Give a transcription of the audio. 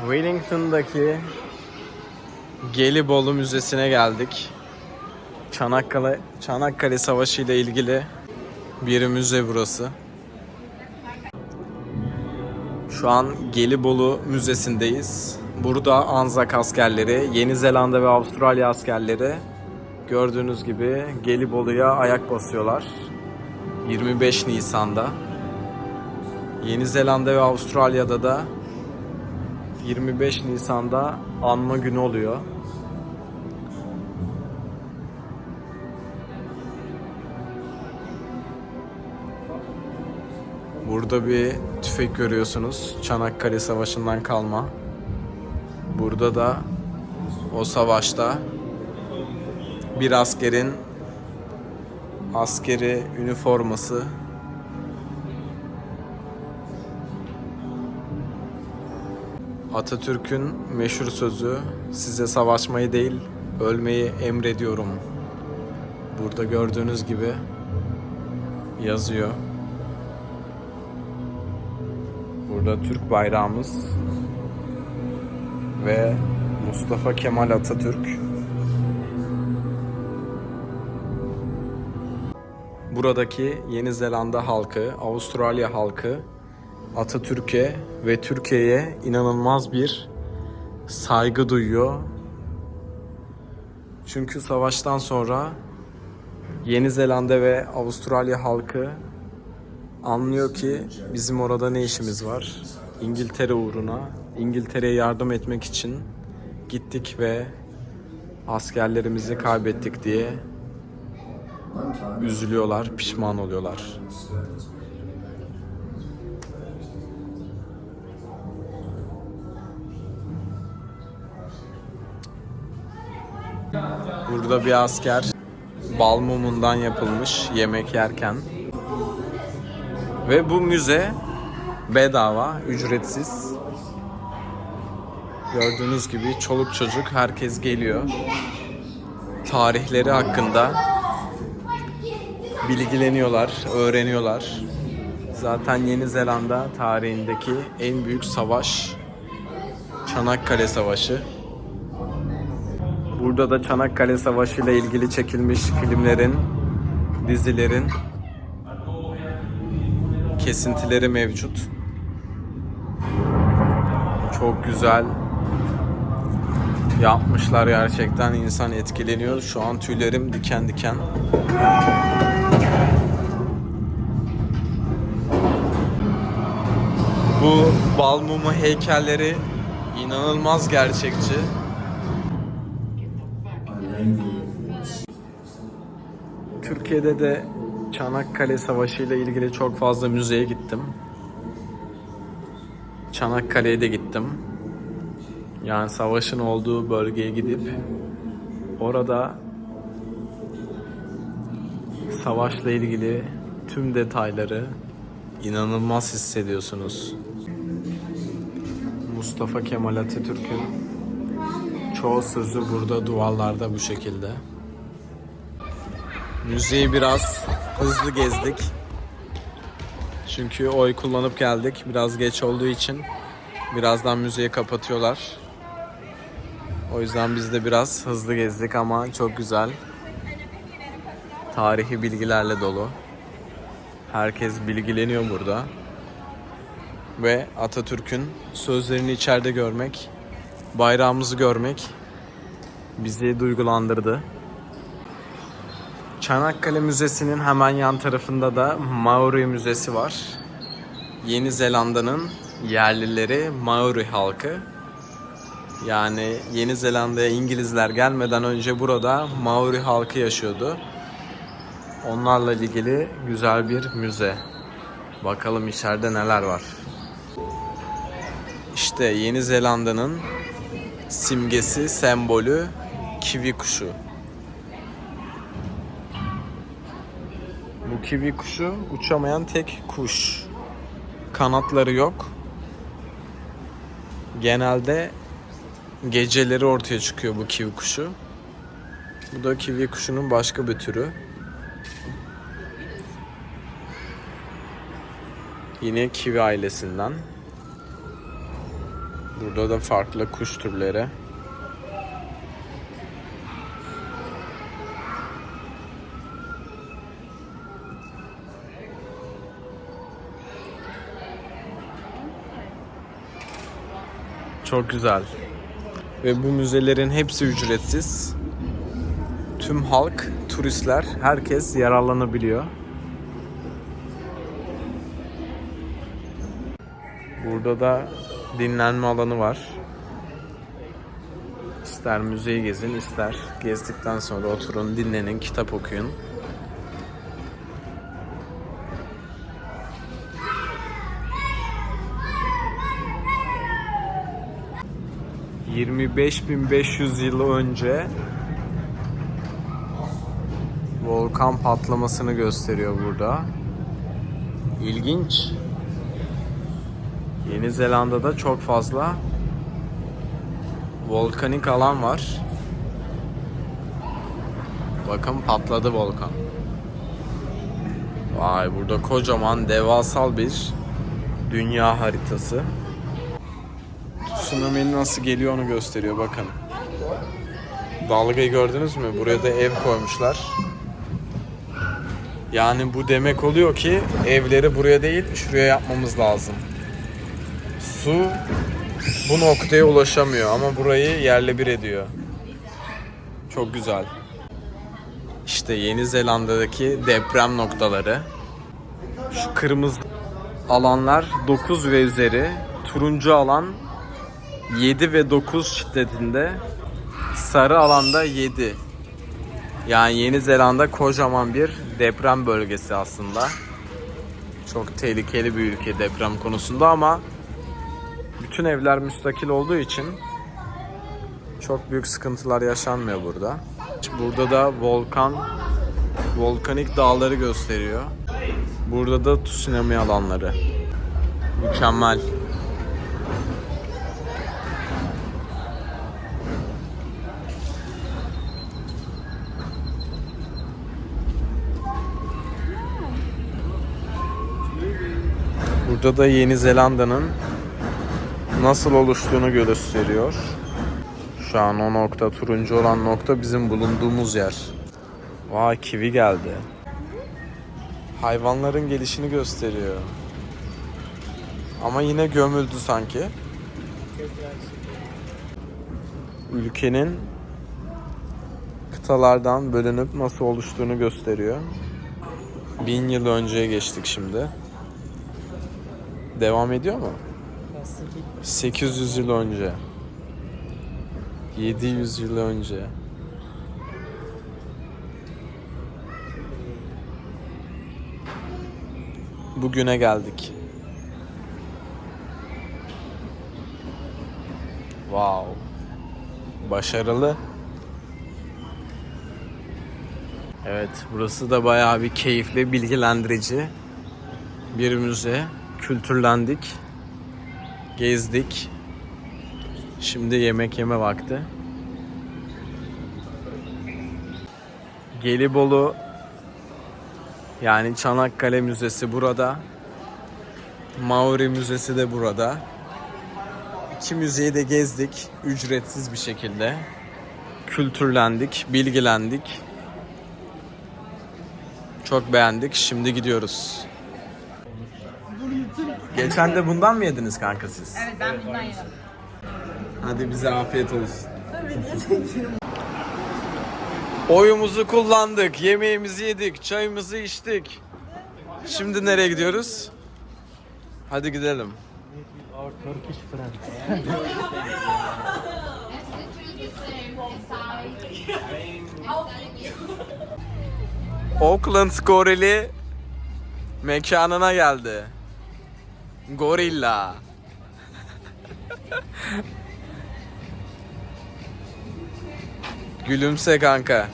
Wellington'daki Gelibolu Müzesi'ne geldik. Çanakkale Çanakkale Savaşı ile ilgili bir müze burası. Şu an Gelibolu Müzesi'ndeyiz. Burada Anzak askerleri, Yeni Zelanda ve Avustralya askerleri gördüğünüz gibi Gelibolu'ya ayak basıyorlar. 25 Nisan'da. Yeni Zelanda ve Avustralya'da da 25 Nisan'da anma günü oluyor. Burada bir tüfek görüyorsunuz. Çanakkale Savaşı'ndan kalma. Burada da o savaşta bir askerin askeri üniforması Atatürk'ün meşhur sözü size savaşmayı değil ölmeyi emrediyorum. Burada gördüğünüz gibi yazıyor. Burada Türk bayrağımız ve Mustafa Kemal Atatürk. Buradaki Yeni Zelanda halkı, Avustralya halkı Atatürk'e ve Türkiye'ye inanılmaz bir saygı duyuyor. Çünkü savaştan sonra Yeni Zelanda ve Avustralya halkı anlıyor ki bizim orada ne işimiz var. İngiltere uğruna, İngiltere'ye yardım etmek için gittik ve askerlerimizi kaybettik diye üzülüyorlar, pişman oluyorlar. Burada bir asker bal mumundan yapılmış yemek yerken ve bu müze bedava, ücretsiz. Gördüğünüz gibi çoluk çocuk herkes geliyor. Tarihleri hakkında bilgileniyorlar, öğreniyorlar. Zaten Yeni Zelanda tarihindeki en büyük savaş Çanakkale Savaşı. Burada da Çanakkale Savaşı ile ilgili çekilmiş filmlerin, dizilerin kesintileri mevcut. Çok güzel yapmışlar gerçekten insan etkileniyor. Şu an tüylerim diken diken. Bu bal mumu heykelleri inanılmaz gerçekçi. Türkiye'de de Çanakkale Savaşı ile ilgili çok fazla müzeye gittim. Çanakkale'ye de gittim. Yani savaşın olduğu bölgeye gidip orada savaşla ilgili tüm detayları inanılmaz hissediyorsunuz. Mustafa Kemal Atatürk'ün çoğu sözü burada duvarlarda bu şekilde. Müzeyi biraz hızlı gezdik. Çünkü oy kullanıp geldik. Biraz geç olduğu için birazdan müzeyi kapatıyorlar. O yüzden biz de biraz hızlı gezdik ama çok güzel. Tarihi bilgilerle dolu. Herkes bilgileniyor burada. Ve Atatürk'ün sözlerini içeride görmek, bayrağımızı görmek bizi duygulandırdı. Çanakkale Müzesi'nin hemen yan tarafında da Maori Müzesi var. Yeni Zelanda'nın yerlileri Maori halkı. Yani Yeni Zelanda'ya İngilizler gelmeden önce burada Maori halkı yaşıyordu. Onlarla ilgili güzel bir müze. Bakalım içeride neler var. İşte Yeni Zelanda'nın simgesi, sembolü kivi kuşu. Bu kivi kuşu uçamayan tek kuş. Kanatları yok. Genelde geceleri ortaya çıkıyor bu kivi kuşu. Bu da kivi kuşunun başka bir türü. Yine kivi ailesinden. Burada da farklı kuş türleri. Çok güzel. Ve bu müzelerin hepsi ücretsiz. Tüm halk, turistler, herkes yararlanabiliyor. Burada da dinlenme alanı var. İster müzeyi gezin, ister gezdikten sonra oturun, dinlenin, kitap okuyun. ...25.500 yıl önce... ...volkan patlamasını gösteriyor burada. İlginç. Yeni Zelanda'da çok fazla volkanik alan var. Bakın patladı volkan. Vay burada kocaman devasal bir dünya haritası. Tsunami'nin nasıl geliyor onu gösteriyor bakın. Dalgayı gördünüz mü? Buraya da ev koymuşlar. Yani bu demek oluyor ki evleri buraya değil şuraya yapmamız lazım. Su bu noktaya ulaşamıyor ama burayı yerle bir ediyor. Çok güzel. İşte Yeni Zelanda'daki deprem noktaları. Şu kırmızı alanlar 9 ve üzeri. Turuncu alan 7 ve 9 şiddetinde. Sarı alanda 7. Yani Yeni Zelanda kocaman bir deprem bölgesi aslında. Çok tehlikeli bir ülke deprem konusunda ama bütün evler müstakil olduğu için çok büyük sıkıntılar yaşanmıyor burada. Burada da volkan, volkanik dağları gösteriyor. Burada da tsunami alanları. Mükemmel. Burada da Yeni Zelanda'nın nasıl oluştuğunu gösteriyor. Şu an o nokta, turuncu olan nokta bizim bulunduğumuz yer. Vay kivi geldi. Hayvanların gelişini gösteriyor. Ama yine gömüldü sanki. Ülkenin kıtalardan bölünüp nasıl oluştuğunu gösteriyor. Bin yıl önceye geçtik şimdi. Devam ediyor mu? 800 yıl önce. 700 yıl önce. Bugüne geldik. Wow. Başarılı. Evet, burası da bayağı bir keyifli, bilgilendirici bir müze. Kültürlendik, gezdik. Şimdi yemek yeme vakti. Gelibolu yani Çanakkale Müzesi burada. Maori Müzesi de burada. İki müzeyi de gezdik ücretsiz bir şekilde. Kültürlendik, bilgilendik. Çok beğendik. Şimdi gidiyoruz. Geçen de bundan mı yediniz kanka siz? Evet ben bundan yedim. Hadi bize afiyet olsun. Oyumuzu kullandık, yemeğimizi yedik, çayımızı içtik. Şimdi nereye gidiyoruz? Hadi gidelim. Our Turkish friends. Oakland gorili mekanına geldi. Gorilla. Gülümse kanka.